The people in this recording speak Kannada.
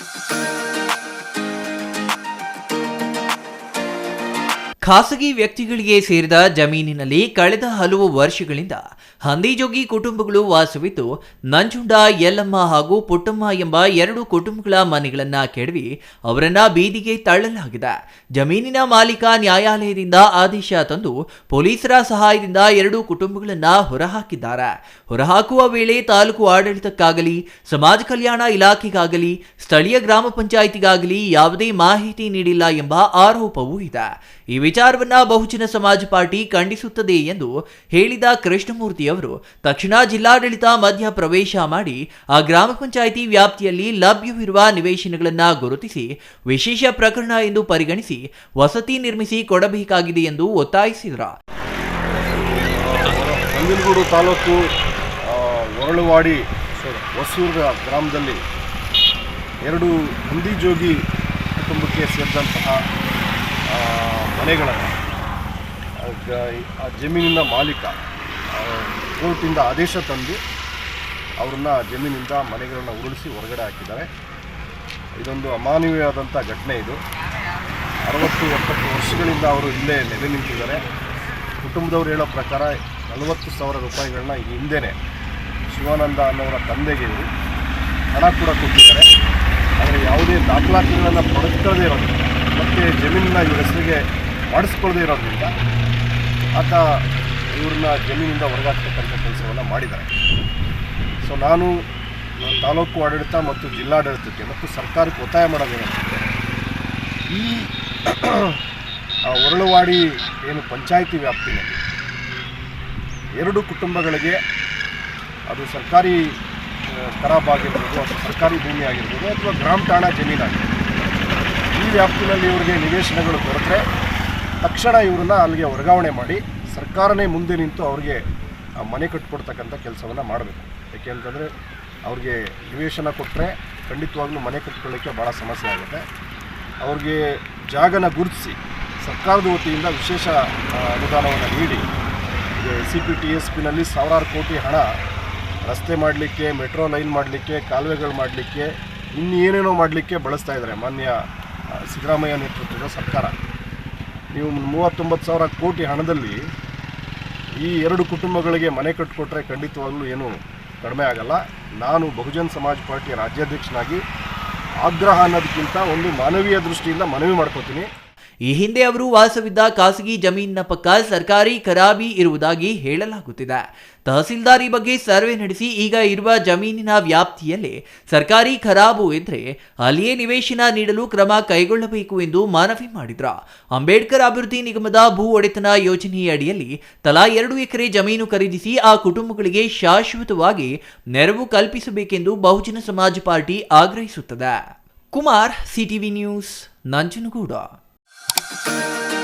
Música ಖಾಸಗಿ ವ್ಯಕ್ತಿಗಳಿಗೆ ಸೇರಿದ ಜಮೀನಿನಲ್ಲಿ ಕಳೆದ ಹಲವು ವರ್ಷಗಳಿಂದ ಹಂದಿಜೋಗಿ ಕುಟುಂಬಗಳು ವಾಸವಿದ್ದು, ನಂಜುಂಡ, ಯಲ್ಲಮ್ಮ ಹಾಗೂ ಪುಟ್ಟಮ್ಮ ಎಂಬ ಎರಡು ಕುಟುಂಬಗಳ ಮನೆಗಳನ್ನ ಕೆಡವಿ ಅವರನ್ನ ಬೀದಿಗೆ ತಳ್ಳಲಾಗಿದೆ. ಜಮೀನಿನ ಮಾಲೀಕ ನ್ಯಾಯಾಲಯದಿಂದ ಆದೇಶ ತಂದು ಪೊಲೀಸರ ಸಹಾಯದಿಂದ ಎರಡು ಕುಟುಂಬಗಳನ್ನ ಹೊರಹಾಕಿದ್ದಾರೆ. ಹೊರಹಾಕುವ ವೇಳೆ ತಾಲೂಕು ಆಡಳಿತಕ್ಕಾಗಲಿ, ಸಮಾಜ ಕಲ್ಯಾಣ ಇಲಾಖೆಗಾಗಲಿ, ಸ್ಥಳೀಯ ಗ್ರಾಮ ಪಂಚಾಯಿತಿಗಾಗಲಿ ಯಾವುದೇ ಮಾಹಿತಿ ನೀಡಿಲ್ಲ ಎಂಬ ಆರೋಪವೂ ಇದೆ. ಈ ವಿಚಾರವನ್ನ ಬಹುಜನ ಸಮಾಜ ಪಾರ್ಟಿ ಖಂಡಿಸುತ್ತದೆ ಎಂದು ಹೇಳಿದ ಕೃಷ್ಣಮೂರ್ತಿ ಅವರು, ತಕ್ಷಣ ಜಿಲ್ಲಾಡಳಿತ ಮಧ್ಯ ಪ್ರವೇಶ ಮಾಡಿ ಆ ಗ್ರಾಮ ಪಂಚಾಯಿತಿ ವ್ಯಾಪ್ತಿಯಲ್ಲಿ ಲಭ್ಯವಿರುವ ನಿವೇಶನಗಳನ್ನು ಗುರುತಿಸಿ, ವಿಶೇಷ ಪ್ರಕರಣ ಎಂದು ಪರಿಗಣಿಸಿ ವಸತಿ ನಿರ್ಮಿಸಿ ಕೊಡಬೇಕಾಗಿದೆ ಎಂದು ಒತ್ತಾಯಿಸಿದರು. ತಾಲೂಕು ಹೊರಳುವಾಡಿ ಹೊಸೂರು ಗ್ರಾಮದಲ್ಲಿ ಎರಡು ಹಂದಿಜೋಗಿ ಕುಟುಂಬಕ್ಕೆ ಸೇರಿದಂತಹ ಮನೆಗಳನ್ನು. ಆ, ಜಮೀನಿನ ಮಾಲೀಕ ಕೋರ್ಟಿಂದ ಆದೇಶ ತಂದು ಅವ್ರನ್ನ ಜಮೀನಿಂದ ಮನೆಗಳನ್ನು ಉರುಳಿಸಿ ಹೊರಗಡೆ ಹಾಕಿದ್ದಾರೆ. ಇದೊಂದು ಅಮಾನವೀಯವಾದಂಥ ಘಟನೆ ಇದು. ಅರವತ್ತು ಎಪ್ಪತ್ತು ವರ್ಷಗಳಿಂದ ಅವರು ಇಲ್ಲೇ ನೆಲೆ ನಿಂತಿದ್ದಾರೆ. ಕುಟುಂಬದವರು ಹೇಳೋ ಪ್ರಕಾರ ನಲವತ್ತು ಸಾವಿರ ರೂಪಾಯಿಗಳನ್ನ ಈ ಹಿಂದೆನೇ ಶಿವಾನಂದ ಅನ್ನೋರ ತಂದೆಗೆ ಇವರು ಹಣ ಕೂಡ ಕೊಟ್ಟಿದ್ದಾರೆ. ಆದರೆ ಯಾವುದೇ ದಾಖಲಾತಿಗಳನ್ನು ಪಡೆದುಕೊಳ್ಳದೇ ಇರೋದ್ರಿಂದ ಮತ್ತು ಜಮೀನನ್ನ ಇವ್ರ ಹೆಸರಿಗೆ ಮಾಡಿಸ್ಕೊಳ್ಳದೇ ಇರೋದ್ರಿಂದ ಆತ ಇವ್ರನ್ನ ಜಮೀನಿಂದ ಹೊರಗಾಕ್ತಕ್ಕಂಥ ಕೆಲಸವನ್ನು ಮಾಡಿದ್ದಾರೆ. ಸೊ ನಾನು ತಾಲೂಕು ಆಡಳಿತ ಮತ್ತು ಜಿಲ್ಲಾಡಳಿತಕ್ಕೆ ಮತ್ತು ಸರ್ಕಾರಕ್ಕೆ ಒತ್ತಾಯ ಮಾಡೋದೇನಂತಂದರೆ, ಈ ಹೊರಳುವಾಡಿ ಏನು ಪಂಚಾಯಿತಿ ವ್ಯಾಪ್ತಿಯಲ್ಲಿ ಎರಡು ಕುಟುಂಬಗಳಿಗೆ ಅದು ಸರ್ಕಾರಿ ಖರಾಬ್ ಆಗಿರ್ಬೋದು ಅಥವಾ ಸರ್ಕಾರಿ ಭೂಮಿ ಆಗಿರ್ಬೋದು ಅಥವಾ ಗ್ರಾಮ ಠಾಣಾ ಜಮೀನಾಗಿರ್ಬೋದು. ಈ ವ್ಯಾಪ್ತಿನಲ್ಲಿ ಇವರಿಗೆ ನಿವೇಶನಗಳು ದೊರೆತರೆ ತಕ್ಷಣ ಇವರನ್ನ ಅಲ್ಲಿಗೆ ವರ್ಗಾವಣೆ ಮಾಡಿ ಸರ್ಕಾರನೇ ಮುಂದೆ ನಿಂತು ಅವ್ರಿಗೆ ಮನೆ ಕಟ್ಟಿಕೊಡ್ತಕ್ಕಂಥ ಕೆಲಸವನ್ನು ಮಾಡಬೇಕು. ಯಾಕೆ ಅಂತಂದರೆ ಅವ್ರಿಗೆ ನಿವೇಶನ ಕೊಟ್ಟರೆ ಖಂಡಿತವಾಗ್ಲೂ ಮನೆ ಕಟ್ಟಿಕೊಳ್ಳಿಕ್ಕೆ ಭಾಳ ಸಮಸ್ಯೆ ಆಗುತ್ತೆ. ಅವ್ರಿಗೆ ಜಾಗನ ಗುರುತಿಸಿ ಸರ್ಕಾರದ ವತಿಯಿಂದ ವಿಶೇಷ ಅನುದಾನವನ್ನು ನೀಡಿ ಸಿ ಪಿ ಟಿ ಎಸ್ ಪಿನಲ್ಲಿ ಸಾವಿರಾರು ಕೋಟಿ ಹಣ ರಸ್ತೆ ಮಾಡಲಿಕ್ಕೆ, ಮೆಟ್ರೋ ಲೈನ್ ಮಾಡಲಿಕ್ಕೆ, ಕಾಲುವೆಗಳು ಮಾಡಲಿಕ್ಕೆ, ಇನ್ನೇನೇನೋ ಮಾಡಲಿಕ್ಕೆ ಬಳಸ್ತಾ ಇದ್ದಾರೆ ಮಾನ್ಯ ಸಿದ್ದರಾಮಯ್ಯ ನೇತೃತ್ವದ ಸರ್ಕಾರ. ನೀವು ಮೂವತ್ತೊಂಬತ್ತು ಸಾವಿರ ಕೋಟಿ ಹಣದಲ್ಲಿ ಈ ಎರಡು ಕುಟುಂಬಗಳಿಗೆ ಮನೆ ಕಟ್ಟಿಕೊಟ್ರೆ ಖಂಡಿತವಾಗಲೂ ಏನು ಕಡಿಮೆ ಆಗಲ್ಲ. ನಾನು ಬಹುಜನ್ ಸಮಾಜ್ ಪಾರ್ಟಿಯ ರಾಜ್ಯಾಧ್ಯಕ್ಷನಾಗಿ ಆಗ್ರಹ ಅನ್ನೋದಕ್ಕಿಂತ ಒಂದು ಮಾನವೀಯ ದೃಷ್ಟಿಯಿಂದ ಮನವಿ ಮಾಡ್ಕೋತೀನಿ. ಈ ಹಿಂದೆ ಅವರು ವಾಸವಿದ್ದ ಖಾಸಗಿ ಜಮೀನಿನ ಪಕ್ಕ ಸರ್ಕಾರಿ ಖರಾಬಿ ಇರುವುದಾಗಿ ಹೇಳಲಾಗುತ್ತಿದೆ. ತಹಸೀಲ್ದಾರಿ ಬಗ್ಗೆ ಸರ್ವೆ ನಡೆಸಿ ಈಗ ಇರುವ ಜಮೀನಿನ ವ್ಯಾಪ್ತಿಯಲ್ಲಿ ಸರ್ಕಾರಿ ಖರಾಬು ಇದ್ರೆ ಅಲ್ಲಿಯೇ ನಿವೇಶನ ನೀಡಲು ಕ್ರಮ ಕೈಗೊಳ್ಳಬೇಕು ಎಂದು ಮನವಿ ಮಾಡಿದ್ರ. ಅಂಬೇಡ್ಕರ್ ಅಭಿವೃದ್ಧಿ ನಿಗಮದ ಭೂ ಒಡೆತನ ಯೋಜನೆಯಡಿಯಲ್ಲಿ ತಲಾ ಎರಡು ಎಕರೆ ಜಮೀನು ಖರೀದಿಸಿ ಆ ಕುಟುಂಬಗಳಿಗೆ ಶಾಶ್ವತವಾಗಿ ನೆರವು ಕಲ್ಪಿಸಬೇಕೆಂದು Bahujan Samaj party ಆಗ್ರಹಿಸುತ್ತದೆ. Kumar, CTV news, Nanjangud. Bye.